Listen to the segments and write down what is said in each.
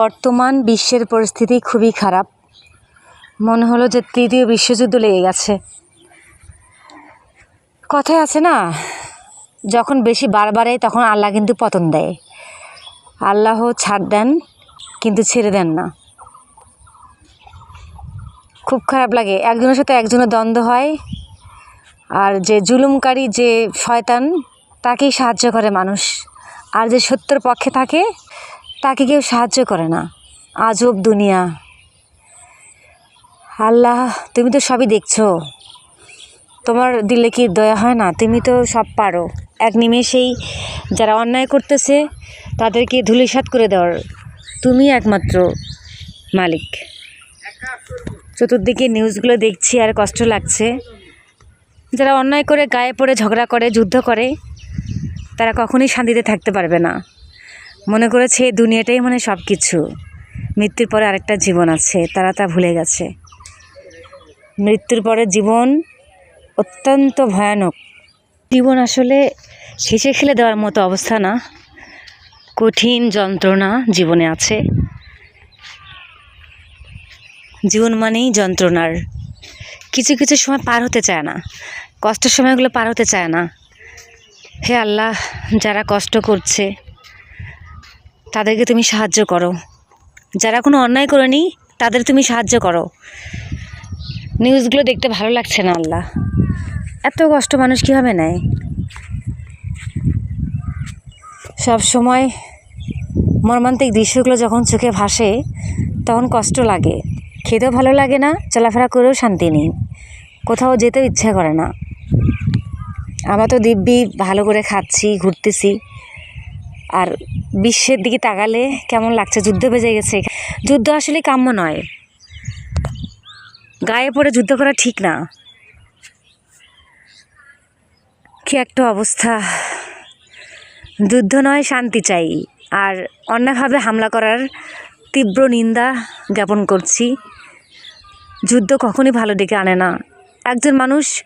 বর্তমান বিশ্বের পরিস্থিতি খুবই খারাপ। মনে হলো যে তৃতীয় বিশ্বযুদ্ধ লেগে গেছে। কথায় আছে না, যখন বেশি বারবারে তখন আল্লাহ কিন্তু পতন দেয়। আল্লাহ ছাড় দেন, কিন্তু ছেড়ে দেন না। খুব খারাপ লাগে। একজনের সাথে একজনের দ্বন্দ্ব হয়, আর যে জুলুমকারী, যে শয়তান, তাকেই সাহায্য করে মানুষ। আর যে সত্যের পক্ষে থাকে তাকে কেউ সাহায্য করে না। আজব দুনিয়া। আল্লাহ, তুমি তো সবই দেখছ। তোমার দিলে কি দয়া হয় না? তুমি তো সব পারো। এক নিমেষেই যারা অন্যায় করতেছে, তাদেরকে ধুলিসাৎ করে দেওয়ার তুমি একমাত্র মালিক। চতুর্দিকে নিউজগুলো দেখছি, আর কষ্ট লাগছে। যারা অন্যায় করে, গায়ে পড়ে, ঝগড়া করে, যুদ্ধ করে, তারা কখনোই শান্তিতে থাকতে পারবে না। মনে করেছে এই দুনিয়াটাই মানে সব কিছু মৃত্যুর পরে আরেকটা জীবন আছে, তারা তা ভুলে গেছে। মৃত্যুর পরে জীবন অত্যন্ত ভয়ানক। জীবন আসলে শেষে খেলে দেওয়ার মতো অবস্থা না, কঠিন যন্ত্রণা জীবনে আছে। জীবন মানেই যন্ত্রণার। কিছু কিছু সময় পার হতে চায় না, কষ্টের সময়গুলো পার হতে চায় না। হে আল্লাহ, যারা কষ্ট করছে তাদেরকে তুমি সাহায্য করো। যারা কোনো অন্যায় করেনি, তাদের তুমি সাহায্য করো। নিউজগুলো দেখতে ভালো লাগছে না, আল্লাহ। এত কষ্ট মানুষ কীভাবে নেয়? সব সময় মর্মান্তিক দৃশ্যগুলো যখন চোখে ভাসে, তখন কষ্ট লাগে। খেতেও ভালো লাগে না, চলাফেরা করেও শান্তি নেই। কোথাও যেতেও ইচ্ছা করে না। আমরা তো দিব্যি, ভালো করে খাচ্ছি, ঘুরতেছি। আর বিশ্বের দিকে তাকালে কেমন লাগছে? যুদ্ধ বেজে গেছে যুদ্ধ আসলে কাম্য নয়। গায়ে পড়ে যুদ্ধ করা ঠিক না। কি একটা অবস্থা। যুদ্ধ নয়, শান্তি চাই। আর অন্যভাবে হামলা করার তীব্র নিন্দা জ্ঞাপন করছি। যুদ্ধ কখনই ভালো ডেকে আনে না। একজন মানুষ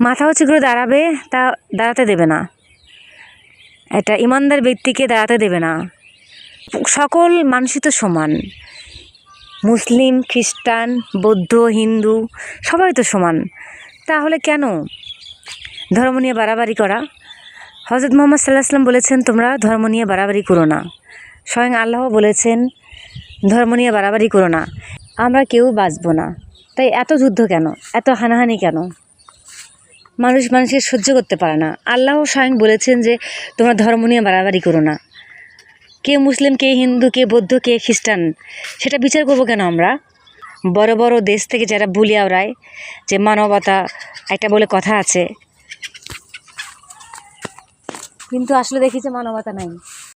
মাথা উঁচু করে দাঁড়াবে তা দাঁড়াতে দেবে না। এটা ইমানদার ব্যক্তিকে দাঁড়াতে দেবে না। সকল মানুষই তো সমান। মুসলিম, খ্রিস্টান, বৌদ্ধ, হিন্দু, সবাই তো সমান। তাহলে কেন? ধর্ম নিয়ে বাড়াবাড়ি করা। হজরত মোহাম্মদ সাল্লাহ আসলাম বলেছেন, তোমরা ধর্ম নিয়ে বাড়াবাড়ি করো না। স্বয়ং আল্লাহ বলেছেন, ধর্ম নিয়ে বাড়াবাড়ি করো না। আমরা কেউ বাঁচবো না। তাই এত যুদ্ধ কেন? এত হানাহানি কেন? মানুষ মানুষকে সহ্য করতে পারে না। আল্লাহ স্বয়ং বলেছেন যে, তোমরা ধর্ম নিয়ে বাড়াবাড়ি করো না। কে মুসলিম, কে হিন্দু, কে বৌদ্ধ, কে খ্রিস্টান, সেটা বিচার করব কেন আমরা? বড় বড় দেশ থেকে যারা বুলিয়া ওড়ায় যে মানবতা, একটা বলে কথা আছে। কিন্তু আসলে দেখি যে মানবতা নাই।